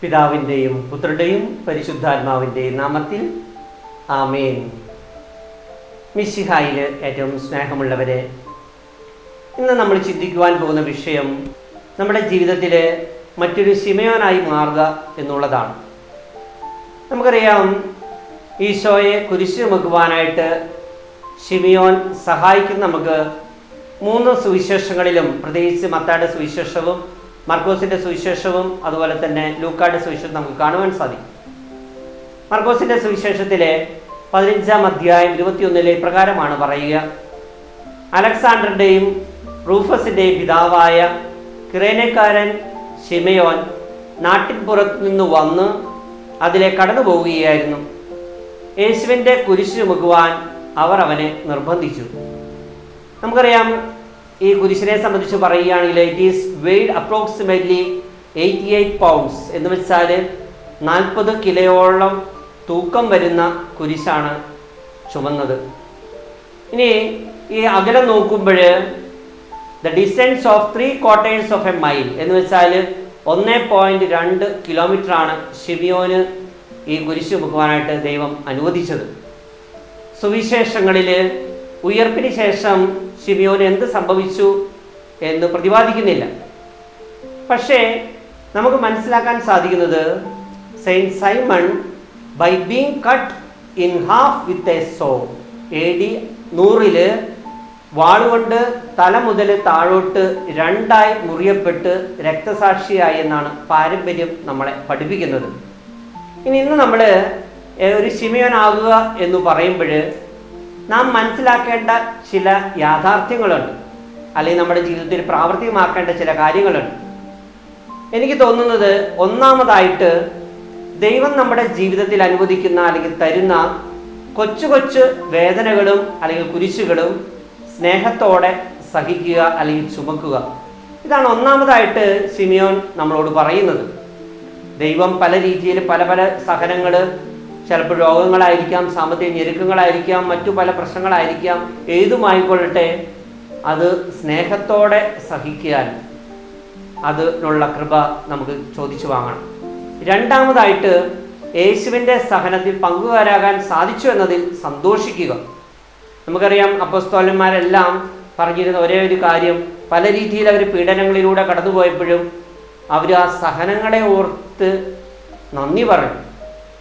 പിതാവിന്റെയും പുത്രരുടെയും പരിശുദ്ധാത്മാവിന്റെയും നാമത്തിൽ ആമേൻ. മിശിഹായിൽ ഏറ്റവും സ്നേഹമുള്ളവരെ ഇന്ന് നമ്മൾ ചിന്തിക്കുവാൻ പോകുന്ന വിഷയം നമ്മുടെ ജീവിതത്തിലെ മറ്റൊരു സിമയോനായി മാറുക എന്നുള്ളതാണ്. നമുക്കറിയാം ഈശോയെ കുരിശ് ചുമക്കുവാനായിട്ട് ഷിമിയോൻ സഹായിക്കുന്ന നമുക്ക് മൂന്ന് സുവിശേഷങ്ങളിലും പ്രത്യേകിച്ച് മത്തായുടെ സുവിശേഷവും മർക്കോസിന്റെ സുവിശേഷവും അതുപോലെ തന്നെ ലൂക്കായുടെ സുവിശേഷം നമുക്ക് കാണുവാൻ സാധിക്കും. മർക്കോസിന്റെ സുവിശേഷത്തിലെ പതിനഞ്ചാം അധ്യായം ഇരുപത്തിയൊന്നിലെ പ്രകാരമാണ് പറയുക. അലക്സാണ്ടറിന്റെയും റൂഫസിന്റെയും പിതാവായ കിറേനക്കാരൻ ഷിമയോൻ നാട്ടിൻപുറത്ത് നിന്ന് വന്ന് അതിലെ കടന്നു പോവുകയായിരുന്നു. യേശുവിന്റെ കുരിശ് മുകുവാൻ അവർ അവനെ നിർബന്ധിച്ചു. നമുക്കറിയാം ഈ കുരിശിനെ സംബന്ധിച്ച് പറയുകയാണെങ്കിൽ it is weighed approximately eighty eight pounds എന്ന് വെച്ചാൽ നാൽപ്പത് കിലോയോളം തൂക്കം വരുന്ന കുരിശാണ് ചുമന്നത്. ഇനി ഈ അകലം നോക്കുമ്പോൾ the distance of three quarters of a mile എന്ന് വെച്ചാൽ ഒന്ന് പോയിന്റ് രണ്ട് കിലോമീറ്ററാണ് ഷിമിയോന് ഈ കുരിശ് മുക്കുവാനായിട്ട് ദൈവം അനുവദിച്ചത്. സുവിശേഷങ്ങളിൽ ഉയർപ്പിന് ശേഷം ഷിമിയോന് എന്ത് സംഭവിച്ചു എന്ന് പ്രതിപാദിക്കുന്നില്ല. പക്ഷേ നമുക്ക് മനസ്സിലാക്കാൻ സാധിക്കുന്നത് Saint Simon by being cut in half with a saw A D നൂറിൽ വാളുകൊണ്ട് തല മുതൽ താഴോട്ട് രണ്ടായി മുറിയപ്പെട്ട് രക്തസാക്ഷിയായി എന്നാണ് പാരമ്പര്യം നമ്മളെ പഠിപ്പിക്കുന്നത്. ഇനി ഇന്ന് നമ്മൾ ഒരു ശിമയോനാകുക എന്ന് പറയുമ്പോൾ നാം മനസ്സിലാക്കേണ്ട ചില യാഥാർത്ഥ്യങ്ങളുണ്ട്. അല്ലെങ്കിൽ നമ്മുടെ ജീവിതത്തിൽ പ്രാവർത്തികമാക്കേണ്ട ചില കാര്യങ്ങളുണ്ട്. എനിക്ക് തോന്നുന്നത് ഒന്നാമതായിട്ട് ദൈവം നമ്മുടെ ജീവിതത്തിൽ അനുവദിക്കുന്ന അല്ലെങ്കിൽ തരുന്ന കൊച്ചു കൊച്ചു വേദനകളും അല്ലെങ്കിൽ കുരിശുകളും സ്നേഹത്തോടെ സഹിക്കുക അല്ലെങ്കിൽ ചുമക്കുക. ഇതാണ് ഒന്നാമതായിട്ട് സിമിയോൻ നമ്മളോട് പറയുന്നത്. ദൈവം പല രീതിയിൽ പല പല സഹനങ്ങൾ ചിലപ്പോൾ രോഗങ്ങളായിരിക്കാം സാമ്പത്തിക ഞെരുക്കങ്ങളായിരിക്കാം മറ്റു പല പ്രശ്നങ്ങളായിരിക്കാം. ഏതുമായിക്കൊള്ളട്ടെ അത് സ്നേഹത്തോടെ സഹിക്കാൻ അതിനുള്ള കൃപ നമുക്ക് ചോദിച്ചു വാങ്ങണം. രണ്ടാമതായിട്ട് യേശുവിന്റെ സഹനത്തിൽ പങ്കുകാരാകാൻ സാധിച്ചു എന്നതിൽ സന്തോഷിക്കുക. നമുക്കറിയാം അപ്പസ്തോലന്മാരെല്ലാം പറഞ്ഞിരുന്ന ഒരേ ഒരു കാര്യം. പല രീതിയിൽ അവർ പീഡനങ്ങളിലൂടെ കടന്നുപോയപ്പോഴും അവർ ആ സഹനങ്ങളെ ഓർത്ത് നന്ദി പറഞ്ഞു.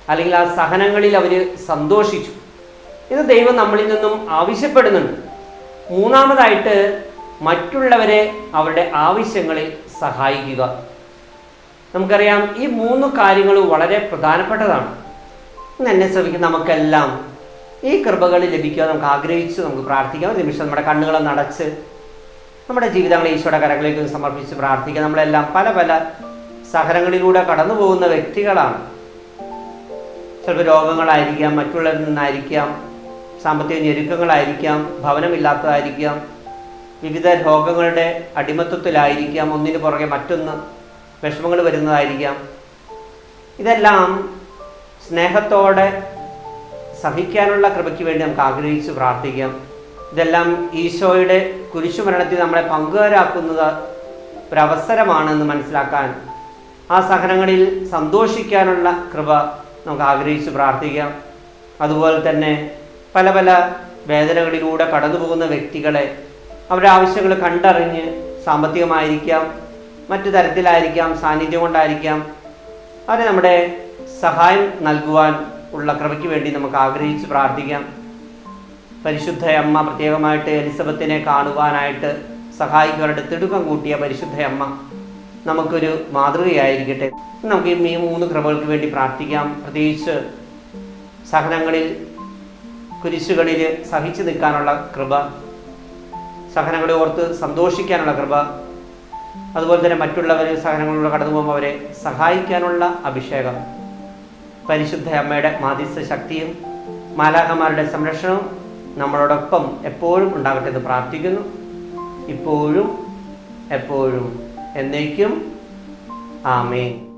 അല്ലെങ്കിൽ ആ സഹനങ്ങളിൽ അവർ സന്തോഷിച്ചു. ഇത് ദൈവം നമ്മളിൽ നിന്നും ആവശ്യപ്പെടുന്നുണ്ട്. മൂന്നാമതായിട്ട് മറ്റുള്ളവരെ അവരുടെ ആവശ്യങ്ങളിൽ സഹായിക്കുക. നമുക്കറിയാം ഈ മൂന്ന് കാര്യങ്ങൾ വളരെ പ്രധാനപ്പെട്ടതാണ്. ഇന്ന് എന്നെ ശ്രമിക്കുന്ന നമുക്കെല്ലാം ഈ കൃപകൾ ലഭിക്കുക നമുക്ക് ആഗ്രഹിച്ച് നമുക്ക് പ്രാർത്ഥിക്കാം. ഒരു നിമിഷം നമ്മുടെ കണ്ണുകളെ നടച്ച് നമ്മുടെ ജീവിതങ്ങൾ ഈശോയുടെ കരങ്ങളിലേക്ക് സമർപ്പിച്ച് പ്രാർത്ഥിക്കുക നമ്മളെല്ലാം പല പല സഹനങ്ങളിലൂടെ കടന്നു പോകുന്ന വ്യക്തികളാണ്. ചിലപ്പോൾ രോഗങ്ങളായിരിക്കാം മറ്റുള്ളവരിൽ നിന്നായിരിക്കാം സാമ്പത്തിക ഞെരുക്കങ്ങളായിരിക്കാം ഭവനമില്ലാത്തതായിരിക്കാം വിവിധ രോഗങ്ങളുടെ അടിമത്വത്തിലായിരിക്കാം ഒന്നിന് പുറകെ മറ്റൊന്ന് വിഷമങ്ങൾ വരുന്നതായിരിക്കാം. ഇതെല്ലാം സ്നേഹത്തോടെ സഹിക്കാനുള്ള കൃപയ്ക്ക് വേണ്ടി നമുക്ക് ആഗ്രഹിച്ച് പ്രാർത്ഥിക്കാം. ഇതെല്ലാം ഈശോയുടെ കുരിശുമരണത്തിൽ നമ്മളെ പങ്കുകാരാക്കുന്നത് ഒരവസരമാണെന്ന് മനസ്സിലാക്കാൻ ആ സഹനങ്ങളിൽ സന്തോഷിക്കാനുള്ള കൃപ നമുക്ക് ആഗ്രഹിച്ച് പ്രാർത്ഥിക്കാം. അതുപോലെ തന്നെ പല പല വേദനകളിലൂടെ കടന്നു പോകുന്ന വ്യക്തികളെ അവരുടെ ആവശ്യങ്ങൾ കണ്ടറിഞ്ഞ് സാമ്പത്തികമായിരിക്കാം മറ്റു തരത്തിലായിരിക്കാം സാന്നിധ്യം കൊണ്ടായിരിക്കാം അവരെ നമ്മുടെ സഹായം നൽകുവാൻ ഉള്ള കൃപയ്ക്ക് വേണ്ടി നമുക്ക് ആഗ്രഹിച്ച് പ്രാർത്ഥിക്കാം. പരിശുദ്ധ അമ്മ പ്രത്യേകമായിട്ട് എലിസബത്തിനെ കാണുവാനായിട്ട് സഹായിക്കവരുടെ തിടുക്കം കൂട്ടിയ പരിശുദ്ധ അമ്മ നമുക്കൊരു മാതൃകയായിരിക്കട്ടെ. നമുക്ക് ഈ മൂന്ന് കൃപകൾക്ക് വേണ്ടി പ്രാർത്ഥിക്കാം. പ്രത്യേകിച്ച് സഹനങ്ങളിൽ കുരിശുകളിൽ സഹിച്ചു നിൽക്കാനുള്ള കൃപ സഹനങ്ങളെ ഓർത്ത് സന്തോഷിക്കാനുള്ള കൃപ അതുപോലെ തന്നെ മറ്റുള്ളവർ സഹനങ്ങളിലൂടെ കടന്നു പോകുമ്പോൾ അവരെ സഹായിക്കാനുള്ള അഭിഷേകം പരിശുദ്ധ അമ്മയുടെ മാധ്യസ്ഥ ശക്തിയും മാലാഹമാരുടെ സംരക്ഷണവും നമ്മളോടൊപ്പം എപ്പോഴും ഉണ്ടാകട്ടെ എന്ന് പ്രാർത്ഥിക്കുന്നു. ഇപ്പോഴും എപ്പോഴും. എന്നേക്കും ആമേൻ.